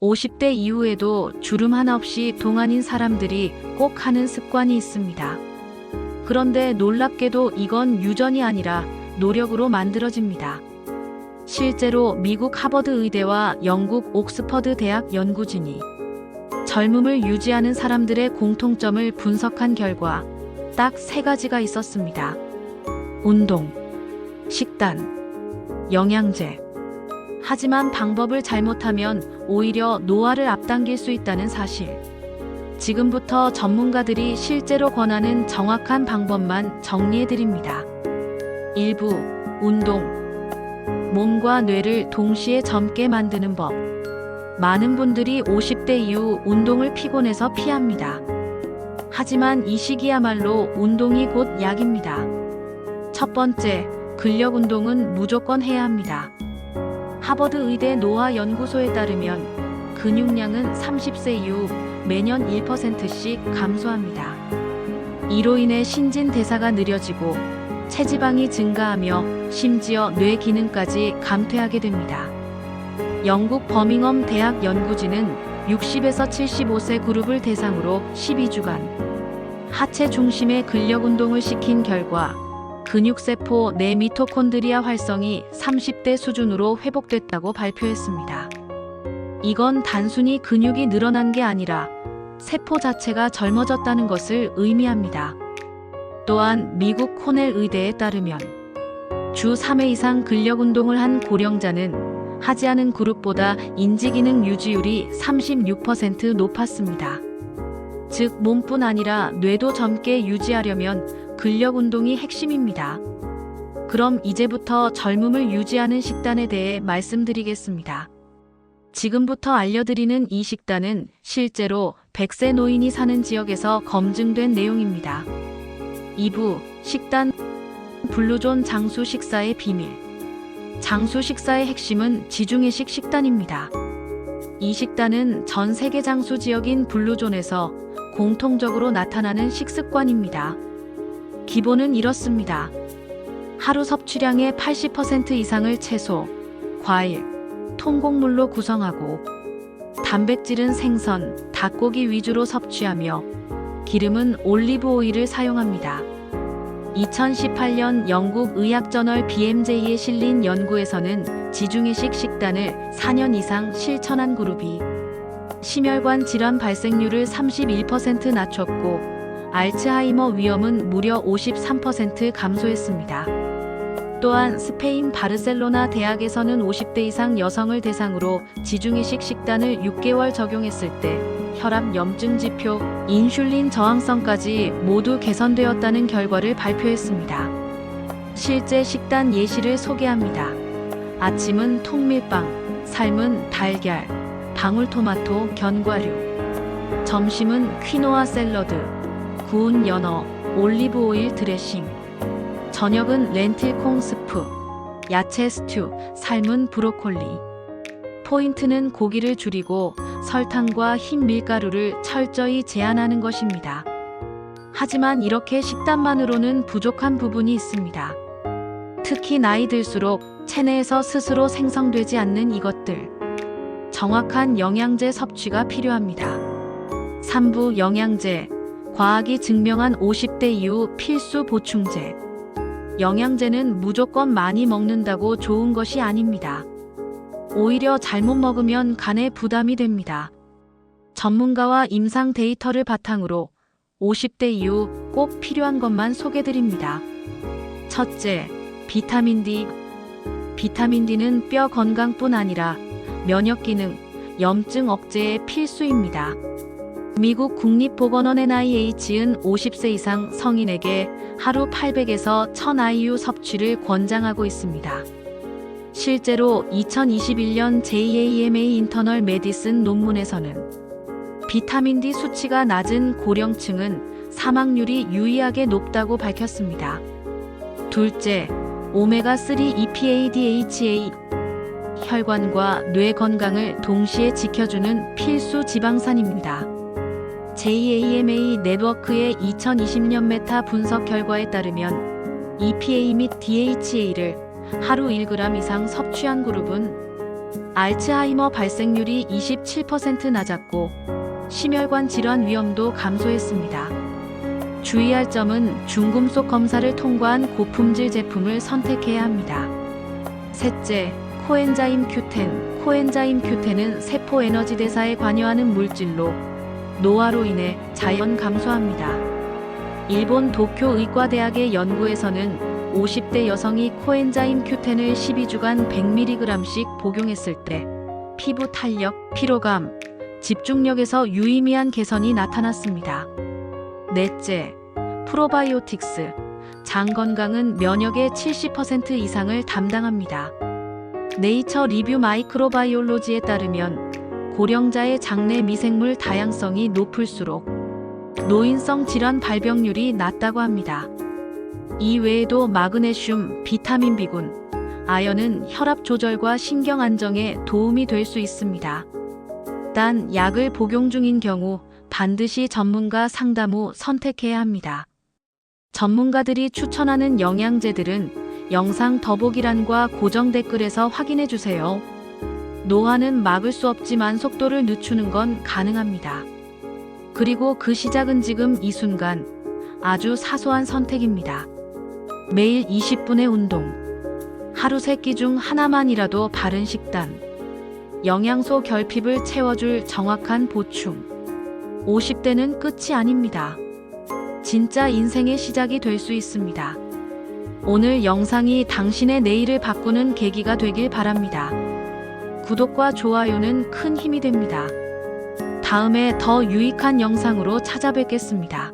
50대 이후에도 주름 하나 없이 동안인 사람들이 꼭 하는 습관이 있습니다. 그런데 놀랍게도 이건 유전이 아니라 노력으로 만들어집니다. 실제로 미국 하버드 의대와 영국 옥스퍼드 대학 연구진이 젊음을 유지하는 사람들의 공통점을 분석한 결과 딱 세 가지가 있었습니다. 운동, 식단, 영양제. 하지만 방법을 잘못하면 오히려 노화를 앞당길 수 있다는 사실. 지금부터 전문가들이 실제로 권하는 정확한 방법만 정리해 드립니다. 1부 운동. 몸과 뇌를 동시에 젊게 만드는 법. 많은 분들이 50대 이후 운동을 피곤해서 피합니다. 하지만 이 시기야말로 운동이 곧 약입니다. 첫 번째, 근력 운동은 무조건 해야 합니다. 하버드 의대 노화 연구소에 따르면 근육량은 30세 이후 매년 1%씩 감소합니다. 이로 인해 신진 대사가 느려지고 체지방이 증가하며 심지어 뇌 기능까지 감퇴하게 됩니다. 영국 버밍엄 대학 연구진은 60에서 75세 그룹을 대상으로 12주간 하체 중심의 근력 운동을 시킨 결과 근육세포 내 미토콘드리아 활성이 30대 수준으로 회복됐다고 발표했습니다. 이건 단순히 근육이 늘어난 게 아니라 세포 자체가 젊어졌다는 것을 의미합니다. 또한 미국 코넬 의대에 따르면 주 3회 이상 근력 운동을 한 고령자는 하지 않은 그룹보다 인지 기능 유지율이 36% 높았습니다. 즉, 몸뿐 아니라 뇌도 젊게 유지하려면 근력 운동이 핵심입니다. 그럼 이제부터 젊음을 유지하는 식단에 대해 말씀드리겠습니다. 지금부터 알려드리는 이 식단은 실제로 100세 노인이 사는 지역에서 검증된 내용입니다. 2부 식단 블루존 장수 식사의 비밀 장수 식사의 핵심은 지중해식 식단입니다. 이 식단은 전 세계 장수 지역인 블루존에서 공통적으로 나타나는 식습관입니다. 기본은 이렇습니다. 하루 섭취량의 80% 이상을 채소, 과일, 통곡물로 구성하고 단백질은 생선, 닭고기 위주로 섭취하며 기름은 올리브 오일을 사용합니다. 2018년 영국 의학저널 BMJ에 실린 연구에서는 지중해식 식단을 4년 이상 실천한 그룹이 심혈관 질환 발생률을 31% 낮췄고 알츠하이머 위험은 무려 53% 감소했습니다. 또한 스페인 바르셀로나 대학에서는 50대 이상 여성을 대상으로 지중해식 식단을 6개월 적용했을 때 혈압 염증 지표, 인슐린 저항성까지 모두 개선되었다는 결과를 발표했습니다. 실제 식단 예시를 소개합니다. 아침은 통밀빵, 삶은 달걀, 방울토마토, 견과류. 점심은 퀴노아 샐러드, 구운 연어, 올리브 오일 드레싱. 저녁은 렌틸콩 스프, 야채 스튜, 삶은 브로콜리. 포인트는 고기를 줄이고 설탕과 흰 밀가루를 철저히 제한하는 것입니다. 하지만 이렇게 식단만으로는 부족한 부분이 있습니다. 특히 나이 들수록 체내에서 스스로 생성되지 않는 이것들. 정확한 영양제 섭취가 필요합니다. 3부 영양제. 과학이 증명한 50대 이후 필수 보충제. 영양제는 무조건 많이 먹는다고 좋은 것이 아닙니다. 오히려 잘못 먹으면 간에 부담이 됩니다. 전문가와 임상 데이터를 바탕으로 50대 이후 꼭 필요한 것만 소개드립니다. 첫째, 비타민 D. 비타민 D는 뼈 건강뿐 아니라 면역 기능, 염증 억제에 필수입니다. 미국 국립보건원 NIH은 50세 이상 성인에게 하루 800에서 1000IU 섭취를 권장하고 있습니다. 실제로 2021년 JAMA 인터널 메디슨 논문에서는 비타민 D 수치가 낮은 고령층은 사망률이 유의하게 높다고 밝혔습니다. 둘째, 오메가3 EPA DHA 혈관과 뇌 건강을 동시에 지켜주는 필수 지방산입니다. JAMA 네트워크의 2020년 메타 분석 결과에 따르면 EPA 및 DHA를 하루 1g 이상 섭취한 그룹은 알츠하이머 발생률이 27% 낮았고 심혈관 질환 위험도 감소했습니다. 주의할 점은 중금속 검사를 통과한 고품질 제품을 선택해야 합니다. 셋째, 코엔자임 Q10. 코엔자임 Q10은 세포 에너지 대사에 관여하는 물질로 노화로 인해 자연 감소합니다. 일본 도쿄 의과대학의 연구에서는 50대 여성이 코엔자임 Q10을 12주간 100mg씩 복용했을 때 피부 탄력, 피로감, 집중력에서 유의미한 개선이 나타났습니다. 넷째, 프로바이오틱스. 장 건강은 면역의 70% 이상을 담당합니다. 네이처 리뷰 마이크로바이올로지에 따르면 고령자의 장내 미생물 다양성이 높을수록 노인성 질환 발병률이 낮다고 합니다. 이 외에도 마그네슘, 비타민 B군, 아연은 혈압 조절과 신경 안정에 도움이 될 수 있습니다. 단 약을 복용 중인 경우 반드시 전문가 상담 후 선택해야 합니다. 전문가들이 추천하는 영양제들은 영상 더보기란과 고정 댓글에서 확인해 주세요. 노화는 막을 수 없지만 속도를 늦추는 건 가능합니다. 그리고 그 시작은 지금 이 순간 아주 사소한 선택입니다. 매일 20분의 운동, 하루 세끼중 하나만이라도 바른 식단, 영양소 결핍을 채워줄 정확한 보충. 50대는 끝이 아닙니다. 진짜 인생의 시작이 될 수 있습니다. 오늘 영상이 당신의 내일을 바꾸는 계기가 되길 바랍니다. 구독과 좋아요는 큰 힘이 됩니다. 다음에 더 유익한 영상으로 찾아뵙겠습니다.